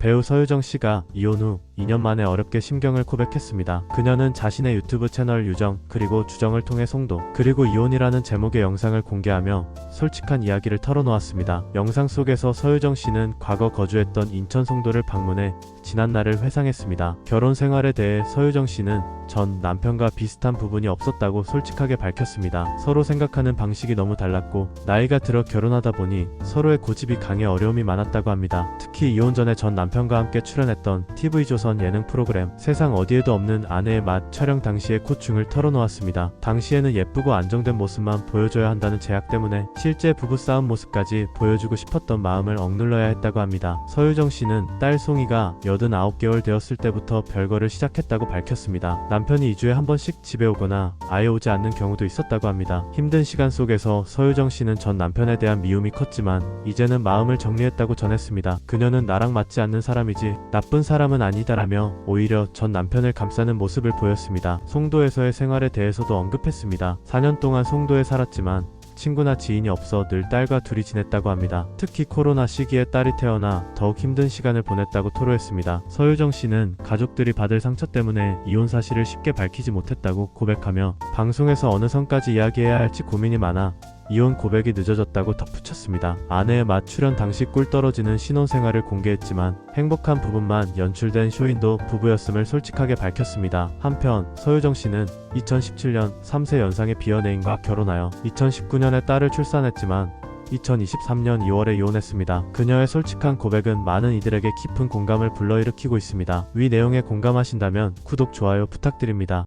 배우 서유정 씨가 이혼 후 2년 만에 어렵게 심경을 고백했습니다. 그녀는 자신의 유튜브 채널 유정 그리고 주정을 통해 송도 그리고 이혼이라는 제목의 영상을 공개하며 솔직한 이야기를 털어놓았습니다. 영상 속에서 서유정 씨는 과거 거주했던 인천 송도를 방문해 지난 날을 회상했습니다. 결혼 생활에 대해 서유정 씨는 전 남편과 비슷한 부분이 없었다고 솔직하게 밝혔습니다. 서로 생각하는 방식이 너무 달랐고 나이가 들어 결혼하다 보니 서로의 고집이 강해 어려움이 많았다고 합니다. 특히 이혼 전에 전 남편 과 함께 출연했던 TV조선 예능 프로그램 세상 어디에도 없는 아내의 맛 촬영 당시의 고충을 털어놓았습니다. 당시에는 예쁘고 안정된 모습만 보여줘야 한다는 제약 때문에 실제 부부싸움 모습까지 보여주고 싶었던 마음을 억눌러야 했다고 합니다. 서유정 씨는 딸 송이가 89개월 되었을 때부터 별거를 시작했다고 밝혔습니다. 남편이 2주에 한 번씩 집에 오거나 아예 오지 않는 경우도 있었다고 합니다. 힘든 시간 속에서 서유정 씨는 전 남편에 대한 미움이 컸지만 이제는 마음을 정리했다고 전했습니다. 그녀는 나랑 맞지 않는 사람이지 나쁜 사람은 아니다라며 오히려 전 남편을 감싸는 모습을 보였습니다. 송도에서의 생활에 대해서도 언급했습니다. 4년 동안 송도에 살았지만 친구나 지인이 없어 늘 딸과 둘이 지냈다고 합니다. 특히 코로나 시기에 딸이 태어나 더욱 힘든 시간을 보냈다고 토로했습니다. 서유정 씨는 가족들이 받을 상처 때문에 이혼 사실을 쉽게 밝히지 못했다고 고백하며 방송에서 어느 선까지 이야기해야 할지 고민이 많아 이혼 고백이 늦어졌다고 덧붙였습니다. 아내의 맛 출연 당시 꿀 떨어지는 신혼생활을 공개했지만 행복한 부분만 연출된 쇼인도 부부였음을 솔직하게 밝혔습니다. 한편 서유정 씨는 2017년 3세 연상의 비연예인과 결혼하여 2019년에 딸을 출산했지만 2023년 2월에 이혼했습니다. 그녀의 솔직한 고백은 많은 이들에게 깊은 공감을 불러일으키고 있습니다. 위 내용에 공감하신다면 구독, 좋아요 부탁드립니다.